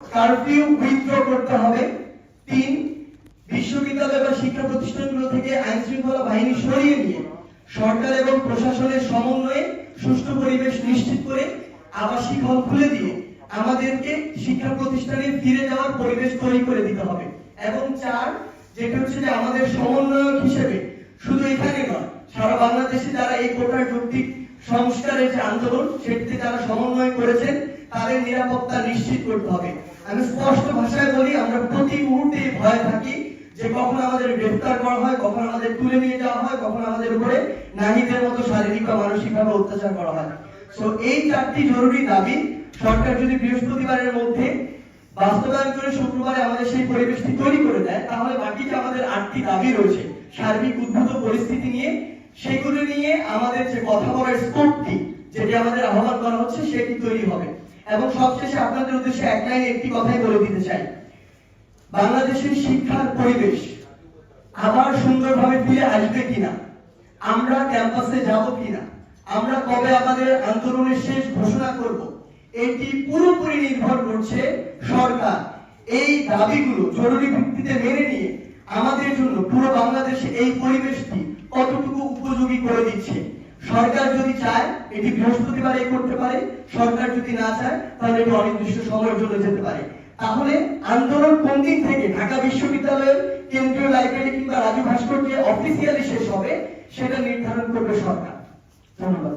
Curfew withdraw করতে হবে। তিন, বিশ্ববিদ্যালয় বা শিক্ষা প্রতিষ্ঠানগুলো থেকে আইন শৃঙ্খলা বাহিনী সরিয়ে নিয়ে সরকার এবং প্রশাসনের সমন্বয়ে সুষ্ঠু পরিবেশ নিশ্চিত করে আবাসিক হল খুলে দিয়ে আমাদেরকে শিক্ষা প্রতিষ্ঠানে ফিরে যাওয়ার পরিবেশ তৈরি করে দিতে হবে। এবং চার, যেটা হচ্ছে যে আমাদের সমন্বয়ক হিসেবে শুধু এখানে নয়, সারা বাংলাদেশে যারা এই কোটার যৌক্তিক সংস্কারের যে আন্দোলন, সেটিতে যারা সমন্বয় করেছেন, তাদের নিরাপত্তা নিশ্চিত করতে হবে। আমি স্পষ্ট ভাষায় বলি, আমরা প্রতি মুহূর্তে ভয় থাকি যে কখন আমাদের গ্রেফতার করা হয়, কখন আমাদের তুলে নিয়ে যাওয়া হয়, কখন আমাদের উপরে নারীদের মতো শারীরিক বা মানসিক ভাবে অত্যাচার করা হয়। সো এই চারটি জরুরি দাবি সরকার যদি বৃহস্পতিবারের মধ্যে বাস্তবায়ন করে শুক্রবারে আমাদের সেই পরিবেশটি তৈরি করে দেয়, তাহলে বাকি যে আমাদের আটটি দাবি রয়েছে, সার্বিক উদ্ভূত পরিস্থিতি নিয়ে, সেগুলো নিয়ে আমাদের যে কথা বলার স্কোপটি যেটি আমাদের আহ্বান করা হচ্ছে, সেটি তৈরি হবে। এবং সবশেষে আপনাদের উদ্দেশ্যে এক একটি কথাই বলে দিতে চাই। বাংলাদেশের শিক্ষার পরিবেশ আবার সুন্দরভাবে ফিরে আসবে কিনা? আমরা ক্যাম্পাসে যাব কিনা? আমরা কবে আমাদের আন্দোলনের শেষ ঘোষণা করব? এটি পুরোপুরি নির্ভর করছে সরকার। এই দাবিগুলো জরুরি ভিত্তিতে মেনে নিয়ে আমাদের জন্য পুরো বাংলাদেশে এই পরিবেশটি কতটুকু উপযোগী করে দিচ্ছে? সরকার যদি চায়, এটি বৃহস্পতিবারে করতে পারে, সরকার যদি না চায়, তাহলে এটি অনির্দিষ্ট সময়ের জন্য যেতে পারে। তাহলে আন্দোলন কোন দিন থেকে ঢাকা বিশ্ববিদ্যালয়ের কেন্দ্রীয় লাইব্রেরি কিংবা রাজু ভাস্কর্যে অফিসিয়ালি শেষ হবে, সেটা নির্ধারণ করবে সরকার। ধন্যবাদ।